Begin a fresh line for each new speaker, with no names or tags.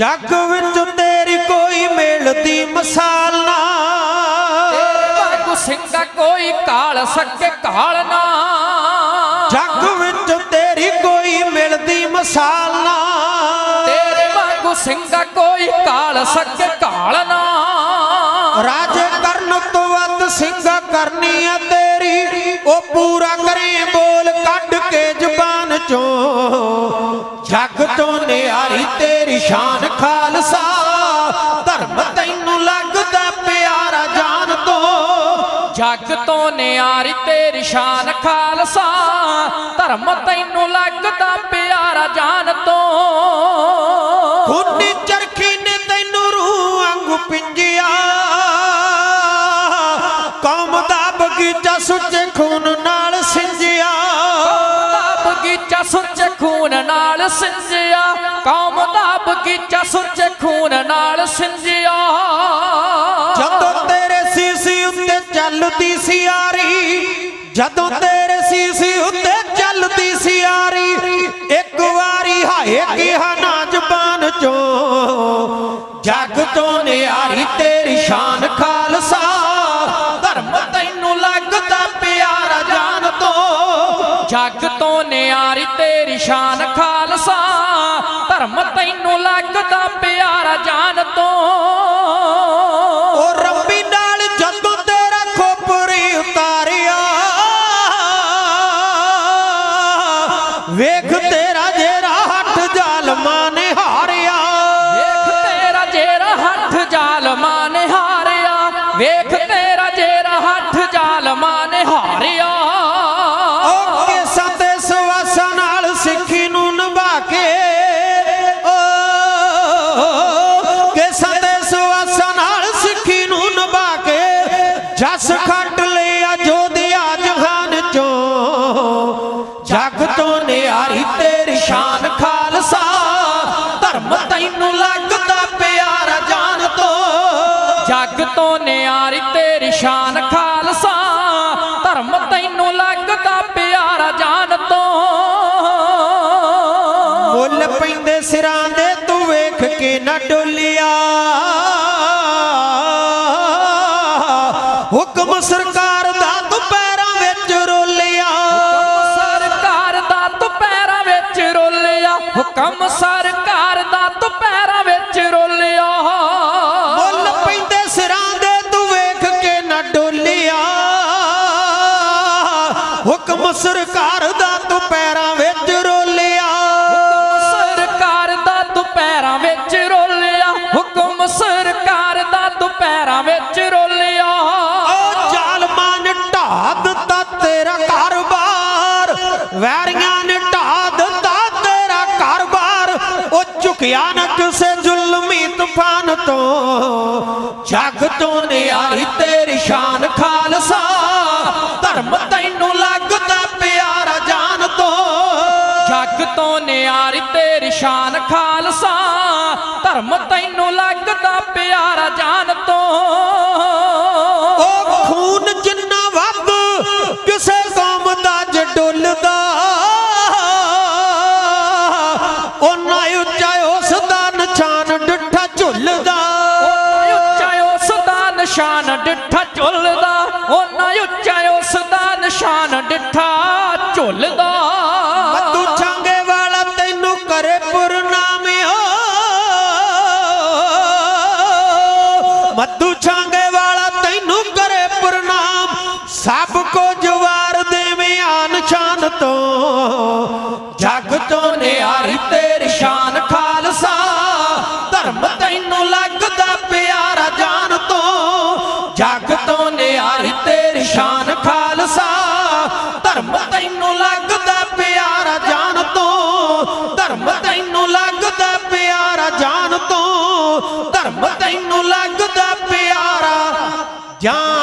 ਜੱਗ ਵਿੱਚ ਤੇਰੀ ਕੋਈ ਮਿਲਦੀ ਮਿਸਾਲ ਨਾ।
ਤੇਰੇ ਵਾਂਗੂ ਸਿੰਘਾ ਕੋਈ ਕਾਲ ਸਕੇ ਕਾਲ ਨਾ।
ਜੱਗ ਵਿੱਚ ਤੇਰੀ ਕੋਈ ਮਿਲਦੀ ਮਿਸਾਲ ਨਾ।
ਤੇਰੇ ਵਾਂਗੂ ਸਿੰਘਾ ਕੋਈ ਕਾਲ ਸਕੇ ਕਾਲ ਨਾ।
ਰਾਜ ਕਰਨ ਤੋਂ ਵੱਧ ਸਿੰਘ ਕਰਨੀ ਆ ਤੇਰੀ। ਉਹ ਪੂਰਾ ਜੱਗ ਤੋਂ ਨਿਆਰੀ ਤੇਰੀ ਸ਼ਾਨ ਖਾਲਸਾ ਧਰਮ ਤੈਨੂੰ ਲੱਗਦਾ ਪਿਆਰਾ ਜਾਨ ਤੋਂ। ਖੂਨੀ ਚਰਖੀ ਨੇ ਤੈਨੂੰ ਰੂਹ ਵਾਂਗੂ ਪਿੰਜਿਆ। ਕੌਮ ਦਾ ਬਗੀਚਾ ਸੁੱਚੇ ਖੂਨ ਨਾਲ ਸਿੰਜਿਆ।
ਬਗੀਚਾ ਸੁੱਚੇ ਖੂਨ ਨਾਲ ਸਿੰਜਿਆ। ਕੌਮ ਦਾ ਬਗੀਚਾ ਸੁੱਚੇ ਖੂਨ ਨਾਲ ਸਿੰਜਿਆ।
ਜਦੋਂ ਤੇਰੇ ਸੀਸੀ ਉੱਤੇ ਚੱਲਦੀ ਸੀ ਯਾਰੀ ਇੱਕ ਵਾਰੀ ਹਾਏ ਕਿਹਾ ਨਾ ਜ਼ਬਾਨ ਚੋਂ, ਜੱਗ ਤੋਂ ਨਿਆਰੀ ਤੇਰੀ ਸ਼ਾਨ ਖਾਲਸਾ, ਧਰਮ ਤੈਨੂੰ ਲੱਗਦਾ ਪਿਆਰਾ ਜਾਨ ਤੋਂ।
ਜੱਗ ਤੋਂ ਨਿਆਰੀ ਤੇਰੀ ਸ਼ਾਨ ਖਾਲਸਾ, ਧਰਮ ਤੈਨੂੰ ਲੱਗਦਾ ਪਿਆਰਾ ਜਾਨ
ਵੇਖ ਤੇਰਾ ਜਿਹੜਾ ਹੱਥ ਜ਼ਾਲਮਾਂ ਨੇ ਹਾਰਿਆ
ਵੇਖ ਤੇਰਾ ਜੇਰਾ ਹੱਥ ਜ਼ਾਲਮਾਂ ਨੇ ਹਾਰਿਆ ਵੇਖ ਤੇਰਾ ਜੇਰਾ ਹੱਥ ਜ਼ਾਲਮਾਂ ਨੇ ਹਾਰਿਆ
ਉਹ ਕੇਸਾਂ ਤੇ ਸਵਾਸਾਂ ਨਾਲ ਸਿੱਖੀ ਨੂੰ ਨਿਭਾ ਕੇ। ਉਹ ਕੇਸਾਂ ਤੇ ਸਵਾਸਾਂ ਨਾਲ ਸਿੱਖੀ ਨੂੰ ਨਿਭਾ ਕੇ। ਜਸ ਨਿਆਰੀ ਸ਼ਾਨ ਖਾਲਸਾ, ਧਰਮ ਤੈਨੂੰ ਲੱਗਦਾ ਪਿਆਰਾ ਜਾਨ ਤੋਂ।
ਜੱਗ ਤੋਂ ਨਿਆਰੀ ਤੇਰੀ ਸ਼ਾਨ ਖਾਲਸਾ, ਧਰਮ ਤੈਨੂੰ ਲੱਗਦਾ ਪਿਆਰਾ ਜਾਨ ਤੋਂ।
ਮੁੱਲ ਪੈਂਦੇ ਸਿਰਾਂ ਦੇ, ਤੂੰ ਵੇਖ ਕੇ ਨਾ ਡੋਲਿਆ। ਹੁਕਮ ਸਰਕਾਰ ਦਾ ਤੂੰ ਪੈਰਾਂ ਵਿੱਚ ਰੋਲਿਆ। ਮੁੱਲ ਪੈਂਦੇ ਸਿਰਾਂ ਦੇ ਤੂੰ ਵੇਖ ਕੇ ਨਾ ਡੋਲਿਆ। ਹੁਕਮ ਸਰਕਾਰ ਦਾ ਤੂੰ ਪੈਰਾਂ ਵਿੱਚ ਰੋਲਿਆ।
ਸਰਕਾਰ ਦਾ ਤੂੰ ਪੈਰਾਂ ਵਿੱਚ ਰੋਲਿਆ। ਹੁਕਮ ਸਰਕਾਰ ਦਾ ਤੂੰ ਪੈਰਾਂ ਵਿੱਚ ਰੋਲਿਆ।
ਉਹ ਜ਼ਾਲਮਾਂ ਨੇ ਢਾ ਦਿੱਤਾ ਤੇਰਾ ਘਰ-ਬਾਰ। ਵੈਰੀਆਂ ਉਹ ਝੁਕਿਆ ਜ਼ੁਲਮੀ ਤੂਫਾਨ ਤੋਂ ਜੱਗ ਤੋਂ ਨਿਆਰੀ ਤੇਰੀ ਸ਼ਾਨ ਖਾਲਸਾ। ਧਰਮ ਤੈਨੂੰ ਲੱਗਦਾ ਪਿਆਰਾ ਜਾਨ ਤੋਂ।
ਜਗ ਤੋਂ ਨਿਆਰੀ ਤੇਰੀ ਸ਼ਾਨ ਖਾਲਸਾ। ਧਰਮ ਤੈਨੂੰ ਲੱਗਦਾ ਪਿਆਰਾ ਜਾਨ ਤੋਂ।
ਨਿਸ਼ਾਨ ਡਿੱਠਾ ਝੁੱਲਦਾ,
ਉਹਨਾਂ ਉੱਚਾ ਉਸ ਦਾ ਨਿਸ਼ਾਨ ਡਿੱਠਾ ਝੁੱਲਦਾ।
ਮੱਤੂ ਛਾਂਗੇ ਵਾਲਾ ਤੈਨੂੰ ਕਰੇ ਪੁਰਨਾਮਿਓ ਮੱਤੂ ਛਾਂਗੇ ਵਾਲਾ ਤੈਨੂੰ ਕਰੇ ਪ੍ਰਣਾਮ ਸਭ ਕੋ ਜਵਾਰ ਜੱਗ ਤੋਂ ਨਿਆਰੀ ਤੇਰੀ ਸ਼ਾਨ ਖਾਲਸਾ। ਧਰਮ ਤੈਨੂੰ ਲੱਗਦਾ ਪਿਆਰਾ ਜਾਨ ਤੋਂ। ਧਰਮ ਤੈਨੂੰ ਲੱਗਦਾ ਪਿਆਰਾ ਜਾਨ ਤੋਂ। ਧਰਮ ਤੈਨੂੰ ਲੱਗਦਾ ਪਿਆਰਾ ਜਾਨ